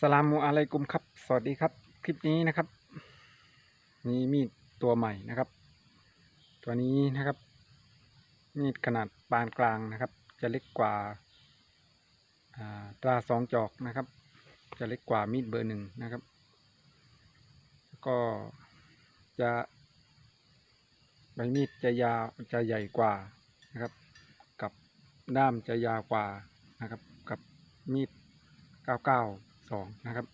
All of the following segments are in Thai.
สลามุอะลัยกุมครับ สวัสดีครับ คลิปนี้นะครับมีมีดตัวใหม่นะครับ ตัวนี้นะครับ มีดขนาดปานกลางนะครับ จะเล็กกว่าอ่าตราสองจอกนะครับ จะเล็กกว่ามีดเบอร์หนึ่งนะครับ ก็จะใบมีดจะยาวจะใหญ่กว่านะครับ กับด้ามจะยาวกว่านะครับ กับมีด 992นะครับ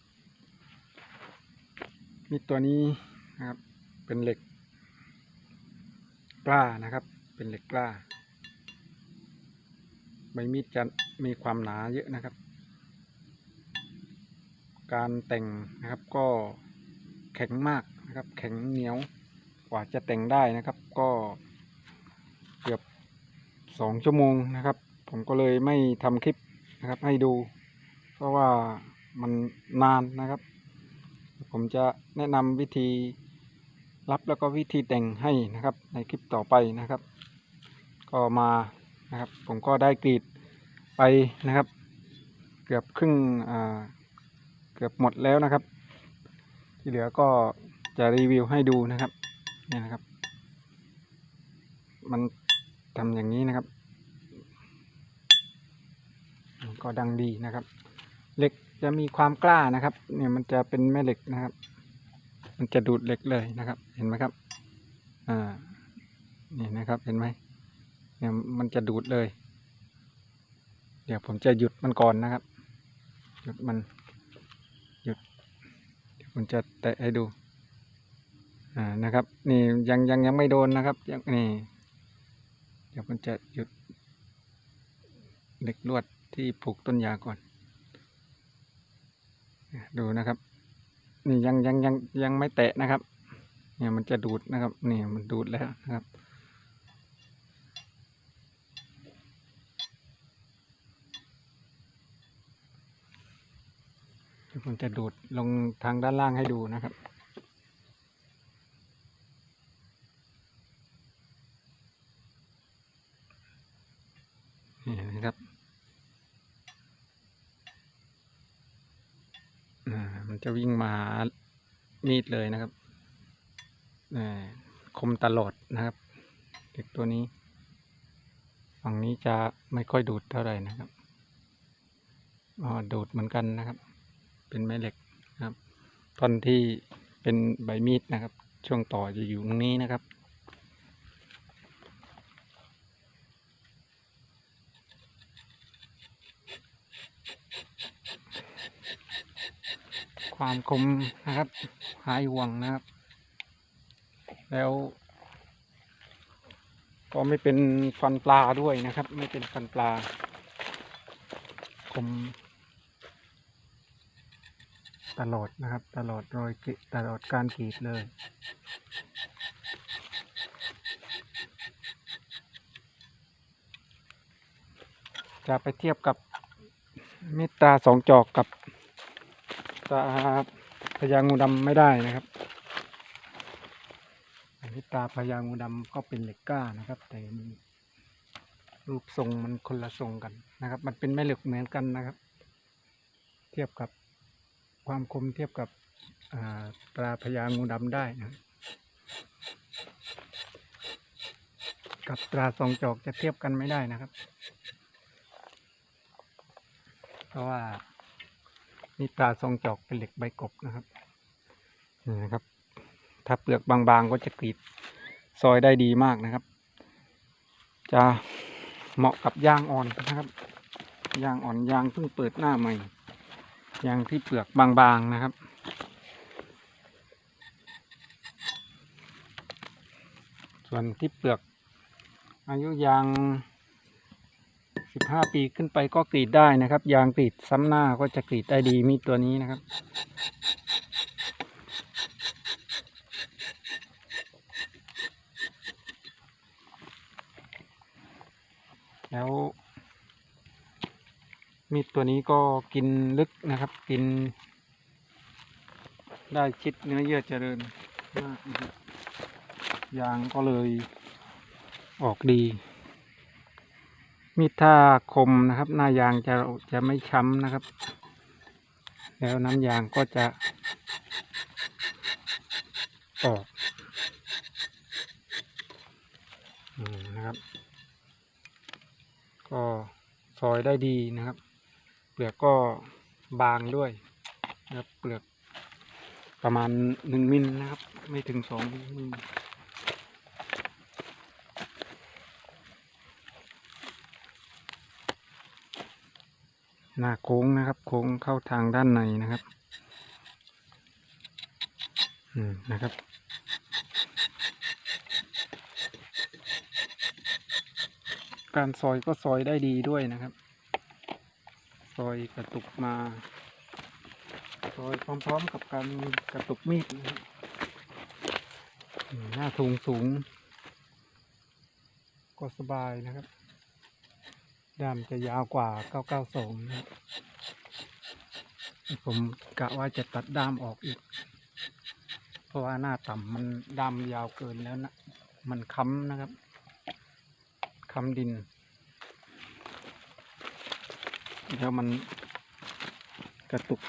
มีตัวนี้นะครับ เป็นเหล็กกล้านะครับ เป็นเหล็กกล้า ใบมีดจะมีความหนาเยอะนะครับ การแต่งนะครับก็แข็งมากนะครับ แข็งเหนียวกว่าจะแต่งได้นะครับ ก็เกือบสองชั่วโมงนะครับ ผมก็เลยไม่ทำคลิปนะครับให้ดู เพราะว่า มันนานนะครับ ผมจะแนะนำวิธีรับแล้วก็วิธีแต่งให้นะครับ ในคลิปต่อไปนะครับ ก็มานะครับ ผมก็ได้กรีดไปนะครับ เกือบครึ่งอ่าเกือบหมดแล้วนะครับ ที่เหลือก็จะรีวิวให้ดูนะครับนี่นะครับ มันทำอย่างนี้นะครับ ก็ดังดีนะครับเหล็ก จะมีความกล้านะครับ เนี่ยมันจะเป็นแม่เหล็กนะครับ มันจะดูดเหล็กเลยนะครับ เห็นไหมครับ อ่า นี่นะครับ เห็นไหมเนี่ยมันจะดูดเลย เดี๋ยวผมจะหยุดมันก่อนนะครับ หยุดมัน หยุดเดี๋ยวผมจะแตะให้ดู อ่า นะครับ นี่ยังยังยังไม่โดนนะครับ ยังนี่ เดี๋ยวผมจะหยุดเหล็กลวดที่ผูกต้นยาก่อน ดูนะครับ นี่ยังยังยังยังไม่แตะนะครับ เนี่ยมันจะดูดนะครับนี่มันดูดแล้วนะครับเดี๋ยวผมจะดูดลงทางด้านล่างให้ดูนะครับนี่นะครับ อ่า มันจะวิ่งมามีดเลยนะครับคมตลอดนะครับ เด็กตัวนี้ฝั่งนี้จะไม่ค่อยดูดเท่าไหร่นะครับอ๋อดูดเหมือนกันนะครับ เป็นแม่เหล็กนะครับท่อนที่เป็นใบมีดนะครับ ช่วงต่อจะอยู่ตรงนี้นะครับ ความคมนะครับ หายห่วงนะครับ แล้ว ก็ไม่เป็นฟันปลาด้วยนะครับ ไม่เป็นฟันปลา คม ตลอดนะครับ ตลอดรอยกตลอดการกรีดเลยจะไปเทียบกับเมตตาสองจอกกับาพญางูดำไม่ได้นะครับอันนี้ตาพญางูดำก็เป็นเหล็กกล้านะครับ แต่มันรูปทรงมันคนละทรงกันนะครับ มันเป็นแม่เหล็กเหมือนกันนะครับ เทียบกับความคมเทียบกับอ่าตาพญางูดำได้นะกับตราสองจอกจะเทียบกันไม่ได้นะครับ เพราะว่า นี่ตาทรงจอกเป็นเหล็กใบกบนะครับนี่นะครับ ถ้าเปลือกบางๆก็จะกรีดซอยได้ดีมากนะครับ จะเหมาะกับยางอ่อนนะครับยางอ่อนยางเพิ่งเปิดหน้าใหม่ยางที่เปลือกบางๆนะครับส่วนที่เปลือกอายุยาง สิบห้าปีขึ้นไปก็กรีดได้นะครับ ยางกรีดซ้ำหน้าก็จะกรีดได้ดีมีตัวนี้นะครับ แล้ว มีดตัวนี้ก็กินลึกนะครับ กิน ได้ชิดเนื้อเยื่อเจริญมากยางก็เลยออกดี มีดถ้าคมนะครับ หน้ายางจะจะไม่ช้ำนะครับ แล้วน้ำยางก็จะออกนะครับ ก็ซอยได้ดีนะครับ เปลือกก็บางด้วยนะครับเปลือกประมาณหนึ่งมิลนะครับ ไม่ถึงสองมิล หน้าโค้งนะครับ โค้งเข้าทางด้านในนะครับ อืมนะครับการซอยก็ซอยได้ดีด้วยนะครับ ซอยกระตุกมา ซอยพร้อมๆกับการกระตุกมีดนะครับหน้าสูงสูง ก็สบายนะครับ ด้ามจะยาวกว่า 992นะผมกะว่าจะตัดด้ามออกอีก เพราะว่าหน้าต่ำมันด้ามยาวเกินแล้วนะ มันค้ำนะครับ ค้ำดิน แล้วมันกระตุก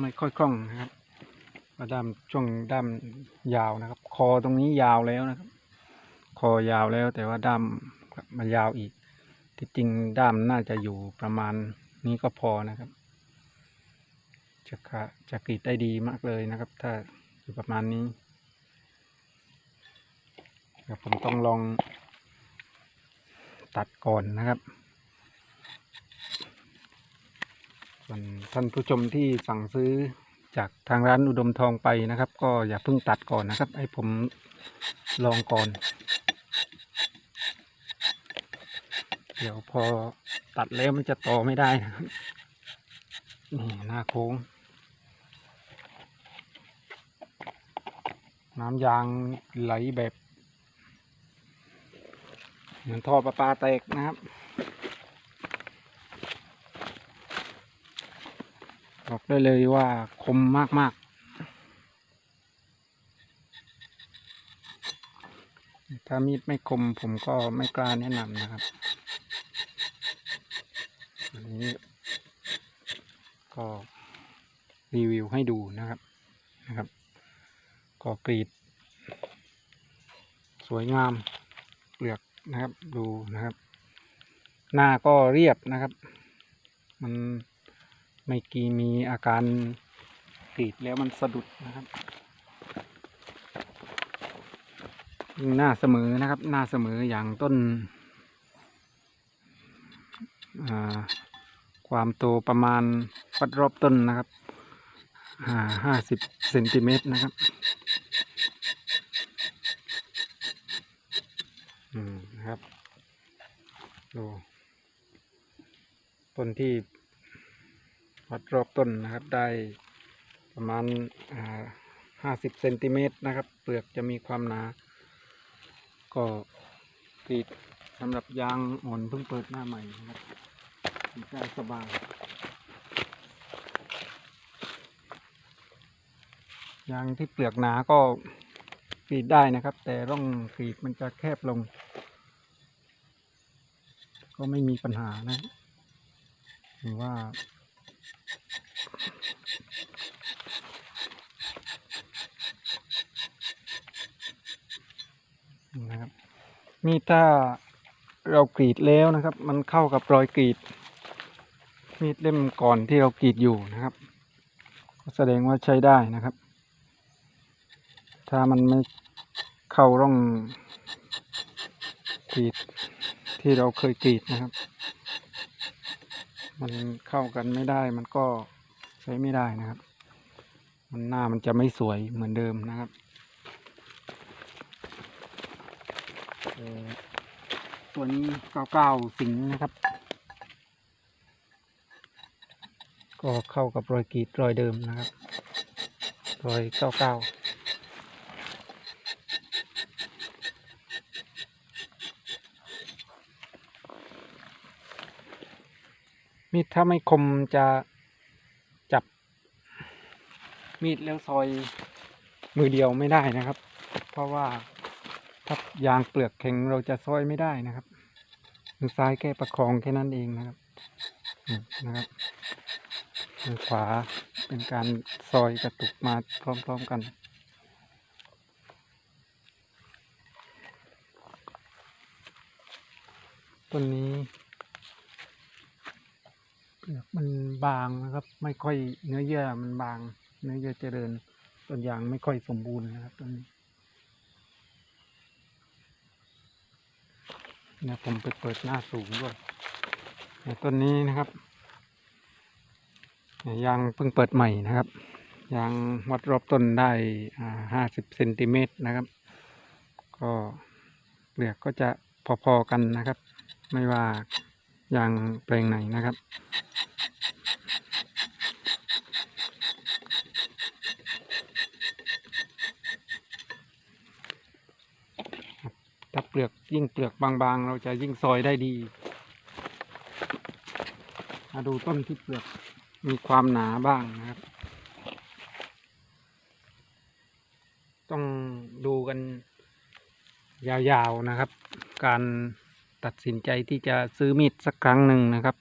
ไม่ค่อยคล่องนะครับด้ามช่วงด้ามยาวนะครับ คอตรงนี้ยาวแล้วนะครับ คอยาวแล้วแต่ว่าด้ามมายาวอีก ที่จริงด้ามน่าจะอยู่ประมาณนี้ก็พอนะครับ จะกะจะกรีดได้ดีมากเลยนะครับ ถ้าอยู่ประมาณนี้เดี๋ยวผมต้องลองตัดก่อนนะครับส่วนท่านผู้ชมที่สั่งซื้อจากทางร้านอุดมทองไปนะครับ ก็อย่าเพิ่งตัดก่อนนะครับ ให้ผมลองก่อน ดี๋ยวพอตัดแล้วมันจะต่อไม่ได้นะครับนี่หน้าโค้ง น้ำยางไหลแบบ เหมือนท่อประปาแตกนะครับบอกได้เลยว่าคมมาก ๆ ถ้ามีดไม่คมผมก็ไม่กล้าแนะนำนะครับ นี้ ก็รีวิวให้ดูนะครับนะครับ ก็กรีด สวยงามเปลือกนะครับดูนะครับ หน้าก็เรียบนะครับ มันไม่กีมีอาการกรีดแล้วมันสะดุดนะครับยิ่งหน้าเสมอนะครับ หน้าเสมออย่างต้นอ่า ความโตประมาณวัดรอบต้นนะครับห้าสิบเซนติเมตรนะครับอืมนะครับดูต้นที่วัดรอบต้นนะครับได้ประมาณห้าสิบเซนติเมตรนะครับ เปลือกจะมีความหนา ก็กรีดสำหรับยางอ่อนเพิ่งเปิดหน้าใหม่นะครับ ได้สบายยางที่เปลือกหนาก็กรีดได้นะครับ แต่ร่องกรีดมันจะแคบลง ก็ไม่มีปัญหานะหรือว่านะครับนี่ถ้าเรากรีดแล้วนะครับ มันเข้ากับรอยกรีด มีดเล่มก่อนที่เรากรีดอยู่นะครับ แสดงว่าใช้ได้นะครับ ถ้ามันไม่เข้าร่องกรีดที่เราเคยกรีดนะครับ มันเข้ากันไม่ได้มันก็ใช้ไม่ได้นะครับ มันหน้ามันจะไม่สวยเหมือนเดิมนะครับตัวนี้เก้าเก้าสิงนะครับ ก็เข้ากับรอยกรีดรอยเดิมนะครับ รอยเก้าเก้ามีดถ้าไม่คมจะจับมีดแล้วซอยมือเดียวไม่ได้นะครับ เพราะว่าถ้ายางเปลือกแข็งเราจะซอยไม่ได้นะครับมือซ้ายแค่ประคองแค่นั้นเองนะครับนะครับ มือขวาเป็นการซอยกระตุกมาพร้อมๆกันต้นนี้เปลือกมันบางนะครับ ไม่ค่อยเนื้อเยื่อมันบาง เนื้อเยื่อเจริญต้นยางไม่ค่อยสมบูรณ์นะครับต้นนี้เนี่ยผมไปเปิดหน้าสูงด้วยต้นนี้นะครับ ยางเพิ่งเปิดใหม่นะครับ ยางวัดรอบต้นได้ห้าสิบเซนติเมตรนะครับ ก็เปลือกก็จะพอๆกันนะครับ ไม่ว่ายางแปลงไหนนะครับถ้าเปลือกยิ่งเปลือกบางๆ เราจะยิ่งซอยได้ดี มาดูต้นที่เปลือก มีความหนาบ้างนะครับ ต้องดูกันยาวๆนะครับ การตัดสินใจที่จะซื้อมีดสักครั้งหนึ่งนะครับ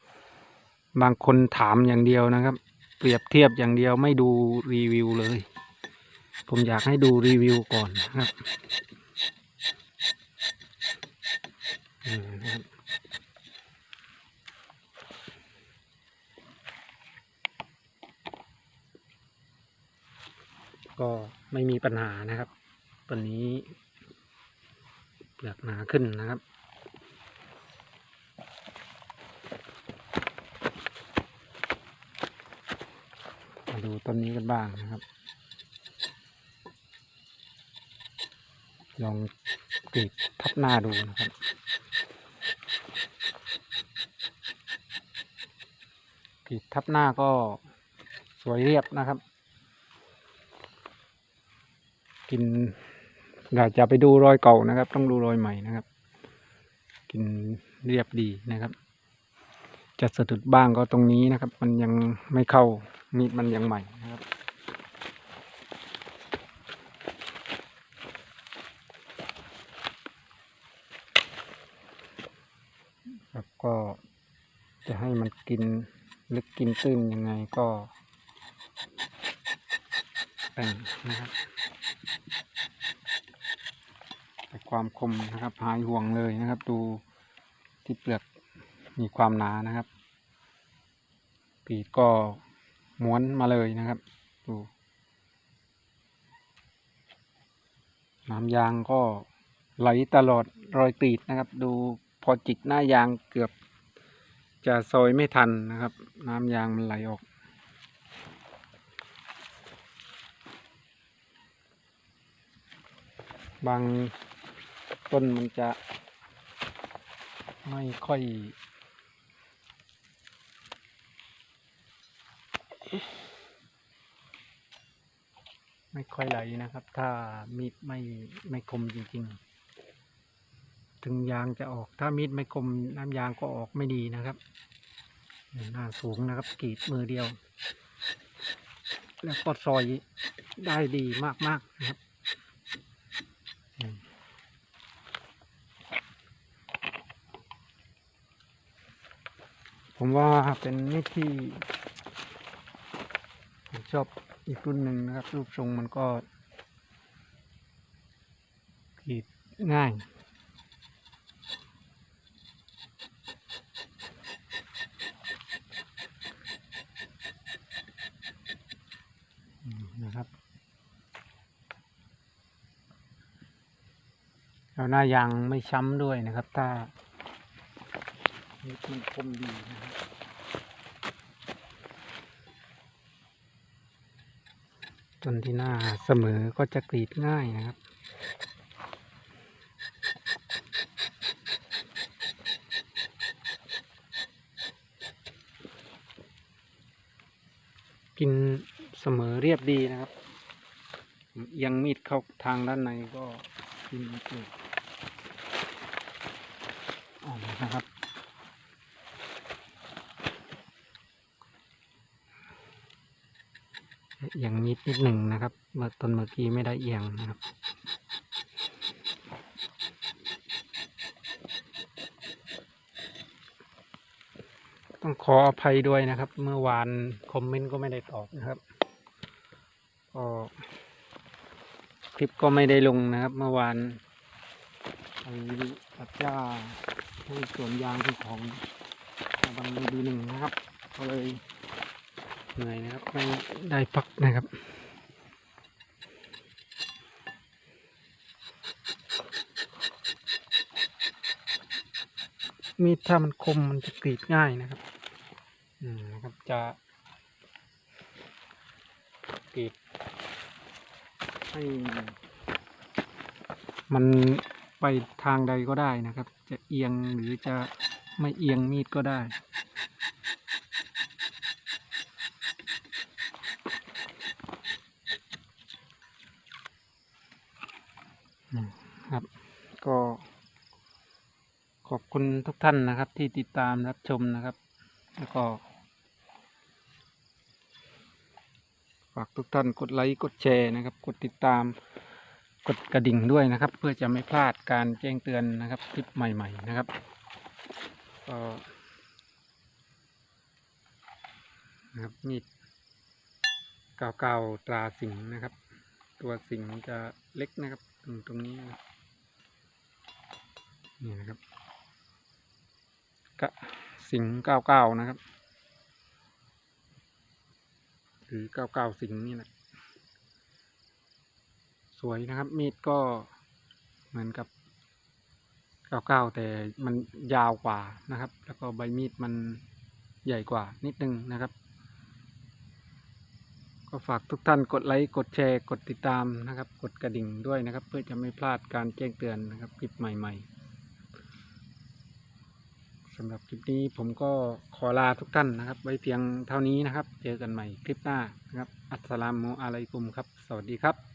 บางคนถามอย่างเดียวนะครับ เปรียบเทียบอย่างเดียวไม่ดูรีวิวเลย ผมอยากให้ดูรีวิวก่อนนะครับนี่นะครับ ก็ไม่มีปัญหานะครับตัวนี้เปลือกหนาขึ้นนะครับมาดูต้นนี้กันบ้างนะครับ ลองกรีดทับหน้าดูนะครับกรีดทับหน้าก็สวยเรียบนะครับ กินเราจะไปดูรอยเก่านะครับ ต้องดูรอยใหม่นะครับ กินเรียบดีนะครับ จะสะดุดบ้างก็ตรงนี้นะครับ มันยังไม่เข้ามีดมันยังใหม่นะครับครับก็จะให้มันกินลึกกินตื้นยังไงก็แต่งนะครับ แต่ ความคมนะครับหายห่วงเลยนะครับ ดูที่เปลือกมีความหนานะครับปีดก็ม้วนมาเลยนะครับ ดูน้ำยางก็ไหลตลอดรอยกรีดนะครับ ดูพอจิกหน้ายางเกือบจะซอยไม่ทันนะครับ น้ำยางมันไหลออก บาง ต้นมันจะไม่ค่อย ไม่ค่อยไหลนะครับ ถ้ามีดไม่ไม่คมจริง ๆ ถึงยางจะออก ถ้ามีดไม่คมน้ำยางก็ออกไม่ดีนะครับเนี่ยหน้าสูงนะครับกรีดมือเดียว แล้วก็ซอยได้ดีมากๆนะครับ ผมว่าเป็นมีดที่ผมชอบอีกรุ่นหนึ่งนะครับ รูปทรงมันก็กรีดง่ายนะครับแล้วหน้ายางไม่ช้ำด้วยนะครับ ถ้า นิดมันคมดีนะครับต้นที่หน้าเสมอก็จะกรีดง่ายนะครับกินเสมอเรียบดีนะครับ ยังมีดเข้าทางด้านในก็กินเปลืออ่อนนะครับ อียงนิดนิดหนึ่งนะครับเมื่อต้นเมื่อกี้ไม่ได้เอียงนะครับต้องขออภัยด้วยนะครับ เมื่อวานคอมเมนต์ก็ไม่ได้ตอบนะครับก็คลิปก็ไม่ได้ลงนะครับ เมื่อวานไปตัดหญ้าให้สวนยางที่ของบางดีหนึ่งนะครับ ก็เลย เหนื่อยนะครับ ไม่ได้พักนะครับมีดถ้ามันคมมันจะกรีดง่ายนะครับ อืมนะครับจะกรีดให้มันไปทางใดก็ได้นะครับ จะเอียงหรือจะไม่เอียงมีดก็ได้ อืมครับ ก็ ขอบ คุณทุกท่านนะครับที่ติดตามรับชมนะครับ แล้วก็ ฝากทุกท่านกดไลค์กดแชร์นะครับ กดติดตามกดกระดิ่งด้วยนะครับ เพื่อจะไม่พลาดการแจ้งเตือนนะครับคลิปใหม่ ๆ นะครับก็นะครับมีดเก่าๆตราสิงนะครับ ตัวสิงจะเล็กนะครับ ตรงตรงนี้นะครับนี่นะครับ กะสิงเก้าเก้านะครับ หรือเก้าเก้าสิงนี่แหละสวยนะครับ มีดก็เหมือนกับเก้าเก้าแต่มันยาวกว่านะครับ แล้วก็ใบมีดมันใหญ่กว่านิดนึงนะครับ ก็ฝากทุกท่านกดไลค์กดแชร์กดติดตามนะครับ กดกระดิ่งด้วยนะครับ เพื่อจะไม่พลาดการแจ้งเตือนนะครับคลิปใหม่ ๆ สำหรับคลิปนี้ผมก็ขอลาทุกท่านนะครับ ไว้เพียงเท่านี้นะครับ เจอกันใหม่คลิปหน้านะครับ อัสสลามุอะลัยกุมครับ สวัสดีครับ